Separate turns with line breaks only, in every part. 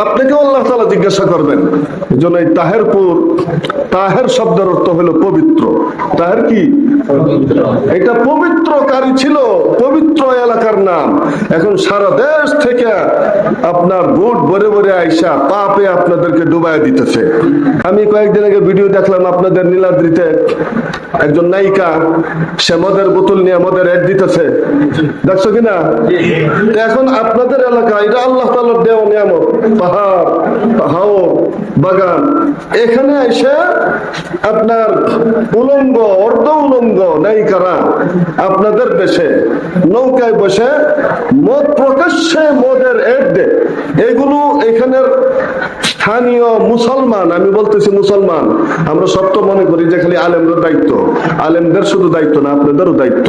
আপনাকেও আল্লাহ তালা জিজ্ঞাসা করবেন, এই জন্য এই তাহেরপুর, তাহের শব্দের অর্থ হলো পবিত্র। তাহের কি? এটা পবিত্রকারী ছিল, পবিত্র এলাকার নাম। এখন সারা দেশ থেকে আপনার বুট ভরে ভরে আইসা পাপে আপনাদেরকে ডুবাই দিতেছে। আমি কয়েকদিন আগে ভিডিও দেখলাম আপনাদের নীলাদ্রিতে একজন নায়িকা, সে মদের বোতল নিয়ে মদের এড দিতেছে। দেখছ কিনা? এখন আপনাদের এলাকা, এটা আল্লাহ তালার দেওয়া নিয়ামত। পাহাড় বাগান। এখানে এসে আপনার উলঙ্গ, অর্ধ উলঙ্গ নায়িকারা আপনাদের দেশে নৌকায় বসে মদ প্রকাশ্যে মদের এড এগুলো এখানের স্থানীয় মুসলমান, আমি বলতেছি মুসলমান, আমরা সত্য মনে করি যে খালি আলেমদের দায়িত্ব। আলেমদের শুধু দায়িত্ব না, আপনাদেরও দায়িত্ব।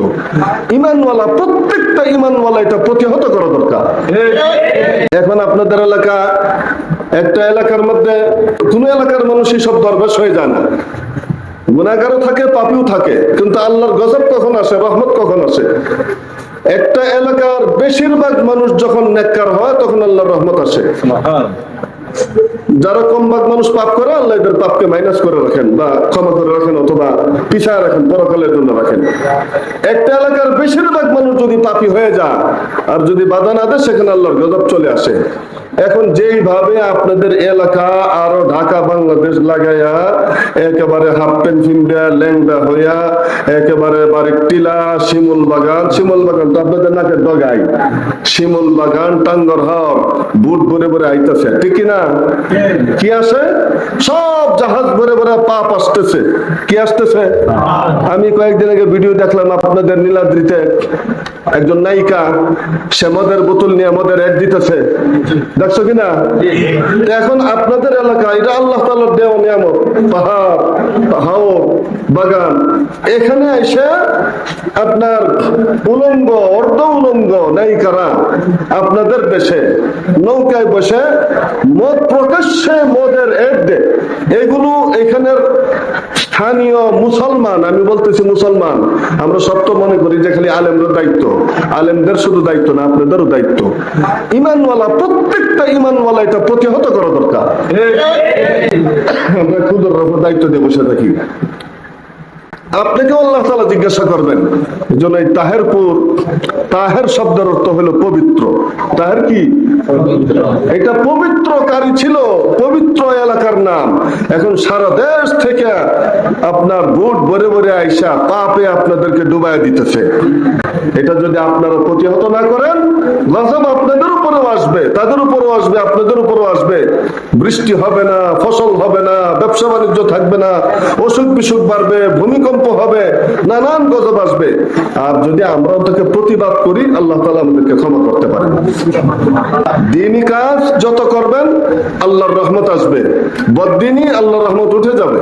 ইমানওয়ালা, প্রত্যেকটা ইমানওয়ালা এটা প্রতিহত করা দরকার। আপনাদের এলাকা একটা এলাকার মধ্যে কোন এলাকার মানুষই সব দরবেশ হয়ে যায় না। গুণাগারও থাকে পাপিও থাকে কিন্তু আল্লাহর গজব কখন আসে রহমত কখন আসে? একটা এলাকার বেশিরভাগ মানুষ যখন নেককার হয় তখন আল্লাহর রহমত আসে। যারা কম ভাগ মানুষ পাপ করে আল্লাহ এদের পাপকে মাইনাস করে রাখেন বা ক্ষমা করে রাখেন অথবা পিছায় রাখেন পরকালের জন্য রাখেন। একটা এলাকার বেশিরভাগ মানুষ যদি পাপি হয়ে যায় আর যদি বাধা না দেয় সেখানে আল্লাহর গজব চলে আসে। এখন যেইভাবে আপনাদের এলাকা আরও ঢাকা বাংলাদেশ লাগাইয়া একেবারে হাফ প্যান্ট ফিন্ডা ল্যাংডা হইয়া একেবারে বাড়ির টিলা শিমুল বাগান শিমুল বাগান তো আপনাদের নাকের ডগাই শিমুল বাগান টাঙ্গর হর বুট ভরে ভরে আইতেছে। ঠিক কিনা? কি আসে সব জাহাজ ভরে ভরে পাপ আসতেছে। কি আসতেছে? আমি কয়েকদিন আগে ভিডিও দেখলাম আপনাদের নীলাদ্রিতে একজন নায়িকা, সে মদের বোতল নিয়ে মদের অ্যাড দিতেছে। দেখছ কিনা? এখন আপনাদের এলাকা এটা আল্লাহ তালার দেওয়া নিয়ামত। পাহাড় হাও বাগান। এখানে এসে আপনার উলঙ্গ, অর্ধ উলঙ্গ নায়িকারা আপনাদের দেশে নৌকায় বসে মদ প্রকাশ্যে মদের এড দে। এগুলো এখানের স্থানীয় মুসলমান, আমি বলতেছি মুসলমান, আমরা সত্য মনে করি যে খালি আলেমদের দায়িত্ব। আলেমদের শুধু দায়িত্ব না, আপনাদেরও দায়িত্ব। ইমানওয়ালা, প্রত্যেকটা ইমানওয়ালা এটা প্রতিহত করা দরকার। আমরা ক্ষুদ্র রকম দায়িত্ব দিয়ে বসে থাকি। আপনাকেও আল্লাহ তালা জিজ্ঞাসা করবেন, এই জন্য এই তাহেরপুর, তাহের শব্দের অর্থ হলো পবিত্র। তাহের কি? এটা পবিত্রকারী ছিল। নাম এখন সারা দেশ থেকে আপনার বুট ভরে ভরে আইসা পাপে আপনাদেরকে ডুবাই দিতেছে। এটা যদি আপনারা প্রতিহত না করেন, গজব আপনাদের উপরেও আসবে, তাদের উপরেও আসবে, আপনাদের উপরেও আসবে। বৃষ্টি হবে না, ফসল হবে না ব্যবসা বাণিজ্য থাকবে না অসুখ বিসুখ বাড়বে, ভূমিকম্প হবে, নানান গজব আসবে। আর যদি আমরা ওটাকে প্রতিবাদ করি, আল্লাহ তালা আমাদেরকে ক্ষমা করতে পারেন। দিনই কাজ, যত করবেন, আল্লাহর রহমত আসবে। বদিনই আল্লাহর রহমত উঠে যাবে।